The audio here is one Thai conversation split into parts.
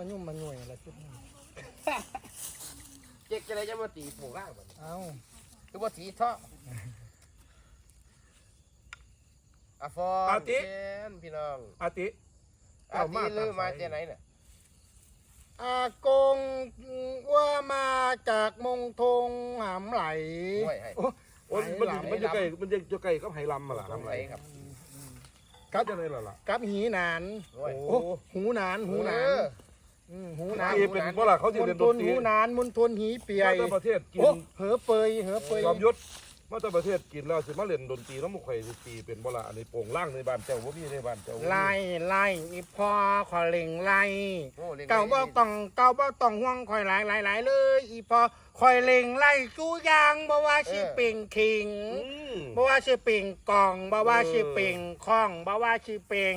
มันยุ่มมันหน่วยอะไรชุดนี้เจ๊กจะได้จะมาตีผูกร่างบ่เอ้าคือว่าสีท่ออาฟอนเชนพี่น้องอาติ อาตีลือมาจากไหนน่ะอากงว่ามาจากมงทงหามไหล ห้วยให้ โอ้ยมันอยู่มันอยู่ไกลมันอยู่ไกลก็ไผ่ลำมาล่ะลำไรครับ ครับจะได้ล่ะล่ะกับหีหนานห้วยโอ้โอ้หูหนานหูหูหนาเอนอ อืมหูหนานที่เป็นบ่ล่ะเขาสิมเรีณยนฑดลนตรีหูหนานมณฑลหีเปียมายจากประเทศกิโอ้นเหอเปยเหอเปยจอมยุทธมาจากประเทศกินแล้วสิมาเล่นดนตรีแล้วมาข่อยสิตีเป็นบ่ล่ะอันนี้โป่งล่างในบ้านเจ้าบ่มีในบ้านเจ้าบ่มีไล่ไล่อีพอขอเล่งไล่โอ้ล่นเก่าบ่ต้องเก่าบ่ต้องห่วงคอยหลายหลายหลายเลย อีพอคอยเล่งไล่กู้ยางบ่ว่าสิเป่งคิง อืม บ่ว่าสิเป่งกล่องบ่ว่าสิเป่งข้องบ่ว่าสิเป่ง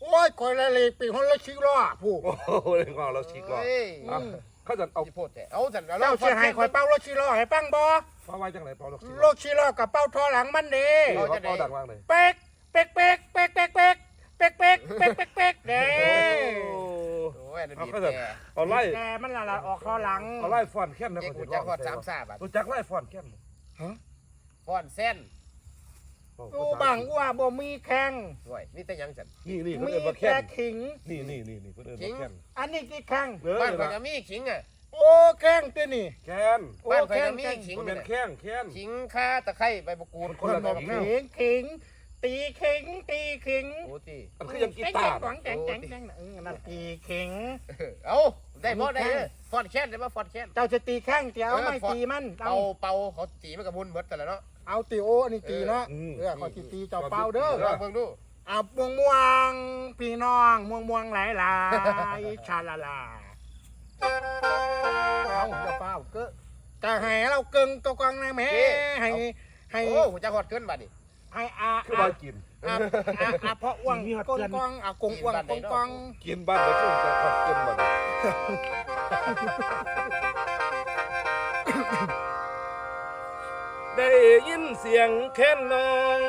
โอ้ยคอยละเลยเป่งคนละชิล้อผู้โอ้โหเรื่องของเราชิกว่าเฮ้ยอะเขาจะเอาที่พูดแต่เอาสันเจ้าสิให้คอยเป้ารถชิล้อให้ปังบ่ฟ้าไว้จังไหนเปล่าเราชิกรถชิล้อกับเป้าท่อหลังมันเด้เขาจะเอาดังว่างเลยเป๊กเป๊กเป๊กเป๊กเป๊กเป๊กเป๊กเป๊กเป๊กเป๊กเป๊กเด้โอ้ยอันนั้นเอาบีบเขาจะแต่เอาไล่แกมันละละออกท่อหลังเอาไล่ฟอนแค้นนะเจ๊กเขากูจะจะขอดสามสาบอะรู้จักไล่ฟอนแค้นฟอนเส้น กูบังว่าบ่มีแข้งห้วยนี่แต่ยังสันนี่นี่เขามีเรียกว่าแค้แค่นขิง นี่นี่นี่นี่เขาเรียกขิว่างแค้นอันนี้กี่แข้งเออบ้านนี่ข่อยล่ะก็มีขิงอะ โอ้แข้งตัวนี่แค้นโอ้บ้านข่อยแข้งก็มีแข้งขิงมันเนี่เป็นยแค้นแค้นขิงข่าตะไคร้ใบมะกรูดคนละบอกขิขิงขิง ตีขิง ตีขิงโอ้ตีมันคือยังกีตาร์แจ้งแจ้งแจ้งแจ้งเออนั่นตีขิง เอาได้บ่ได้เลยฟอนแค้นได้บ่ฟอนแค้นเจ้าจะตีแข้งเจ้าเออไม่ฟอดตีมันเป่าเอาเป่าเขาตีมันกับมุนเบิดแต่ละเนาะ เอาตีโออันนี้ตีเนาะอืมเออขอตีตีเจ้าเป้าเด้อลองเบิ่งดูเอาม่วงม่วงพี่น้องม่วงม่วงหลายหลายชาลาลาเอาเจ้าเป้าก็จะให้เราเกิงตัวกองนะแม่ให้ให้โอ้จะหอดขึ้นบัดนี่ให้อาคืออาว่ากิน อาอาอาเพราะอ้วงกงกองอากงอ้วงกงกอง กินบ้านเราต้องจะขับกินบ้าน ได้ยินเสียงแค้นนอง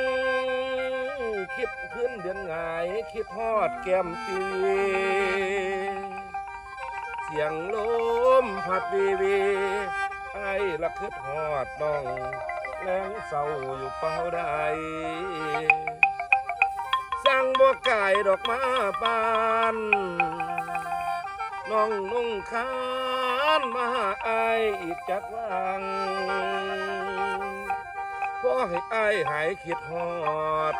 คิดขึ้นเดือนหงายคิดฮอดแก้มปีเสียงลมพัดวีวีไอ้ละคิดฮอดน้องแรงเศร้าอยู่เป้าใดสั่งบ่ไก่ดอกมาปานน้องนุ่งคานมาหาอายอีกจักวัง อให้อายหายคิดฮอด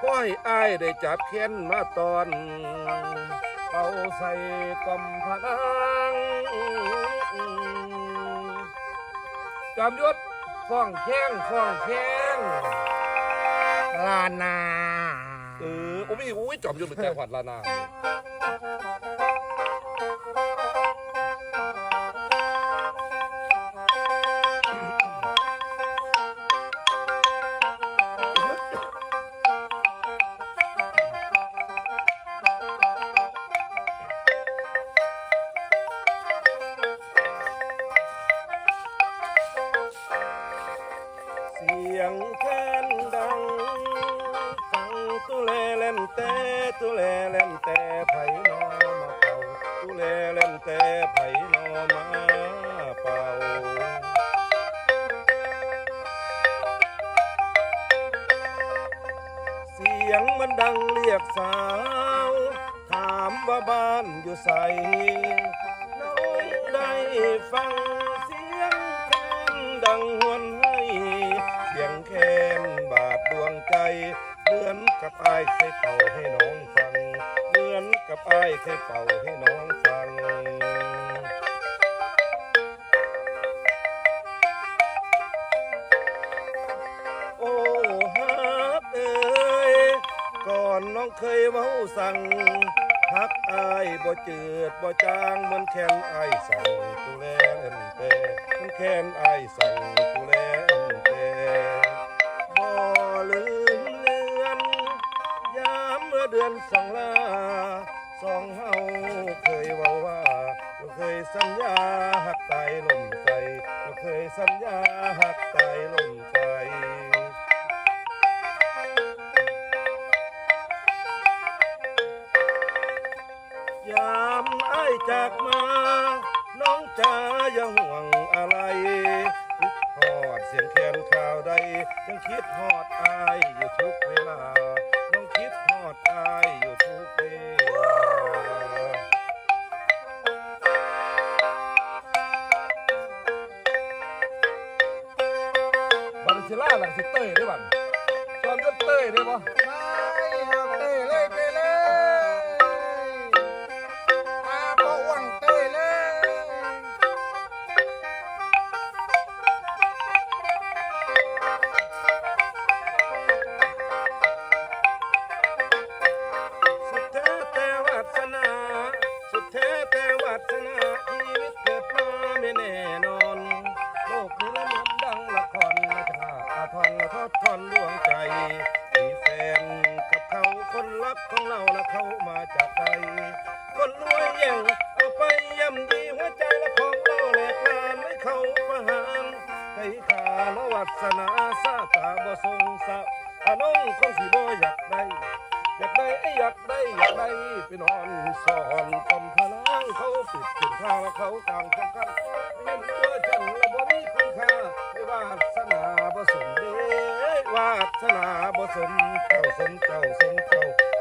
พอให้อายได้จับเข็นมาตอนเป่าใส่กำพนังจอมยุทธฟ้องแข้งฟ้องแข้งลานา เออโอ้ยอุ้ยจอมยุทธเป็นใจขวัญลานา ถามว่าบ้านอยู่ใสน้อยได้ฟังเสียงแคนดังหวนให้ เสียงแคนบาดดวงใจเหมือนกับไอ้เคยเป่าให้น้องฟัง เหมือนกับไอ้เคยเป่าให้น้องฟัง องเคยเว้าสั่งฮักอายบ่จืดบ่จางมันแค้นอายสั่งตุแลเล่นเตมันแค้นอายสั่งตุแลเล่นเตบ่ลืมเลือนยามเมื่อเดือนสองลาสองเฮาเคยเว้าว่าเราเคยสัญญาหักตายลมใสเราเคยสัญญาหักตายลมใส จากมา น้องจ๋าอย่าห่วงอะไรคิดฮอดเสียงแคนข่าวใดยังคิดฮอดอายอยู่ทุกเวลา น้องคิดฮอดอายอยู่ทุกเวลาบันซิล่าหลังสิเต้ยได้บันจอมยศเต้ยได้ปะ อนดวงใจมีแฟนกับเขาคนรักของเราและเขามาจากไกลคนรวยย่งเอาไปย่ำดีหัวใจและของเราแหลกลานให้เขาประหารไก่ขาละวัสนาซาตาบ่ทรงสะอาน้องคงสิบ่อยากได้อยากได้อยากได้อยากได้ไปนอนสอนกำพลังเขาปิดถึงทางแล้วเขากลางกัน สมเด้วาสนาบ่สมเจ้าสมเจ้าสมเจ้า